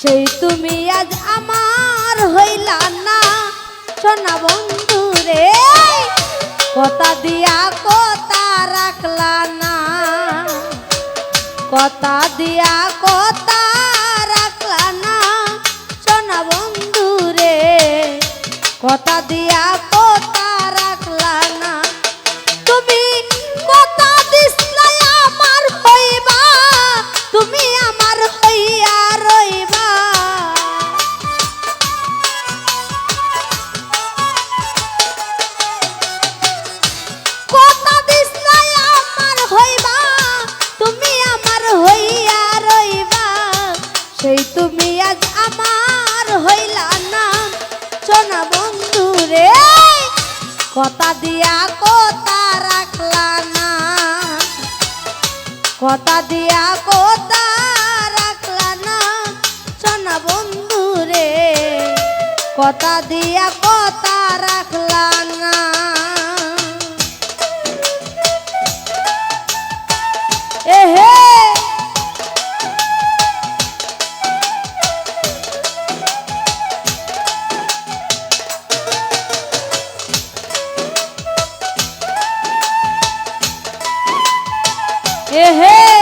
সেই তুমি আজ আমার হইলা না। সোনা বন্ধু রে, কথা দিয়া কথা রাখলা না। কথা দিয়া কথা রাখলা না, সোনা বন্ধু রে, কথা দিয়া কথা দিয়া কথা রাখলা না। কথা দিয়া কথা রাখলা না। বন্ধু রে কথা দিয়া কথা Errei!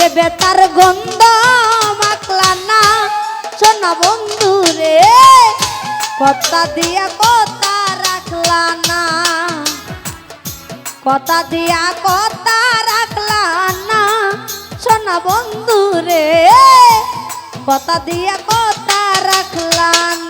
নিজে বেতার গন্ধ মাখলা না। সোনা বন্ধু রে, কথা দিয়া কথা রাখলা না। কথা দিয়া কথা রাখলা না। সোনা বন্ধু রে, কথা দিয়া কথা রাখলা না।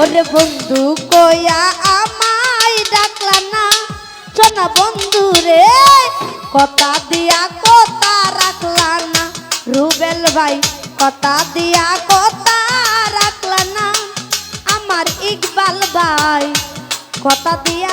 ওরে বন্ধু কয়া আমায় ডাকলা না। সোনা বন্ধু রে, কথা দিয়া কথা রাখলা না। রুবেল ভাই, কথা দিয়া কথা রাখলা না। আমার ইকবাল ভাই, কথা দিয়া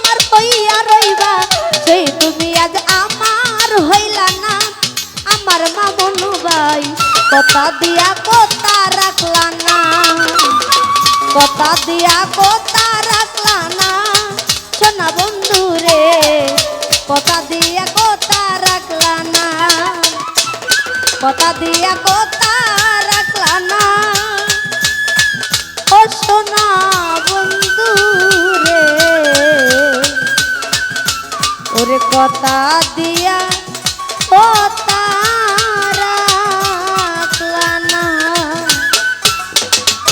আমার তুমি আজ আমার হইলা না। আমার মামনু ভাই কথা দিয়া কথা রাখলা না। কথা দিয়া কথা রাখলা না। সোনা বন্ধু রে, কথা দিয়া কথা রাখলা না। কথা দিয়া কথা রাখলা না। ও সোনা ওরে কথা দিয়া কথা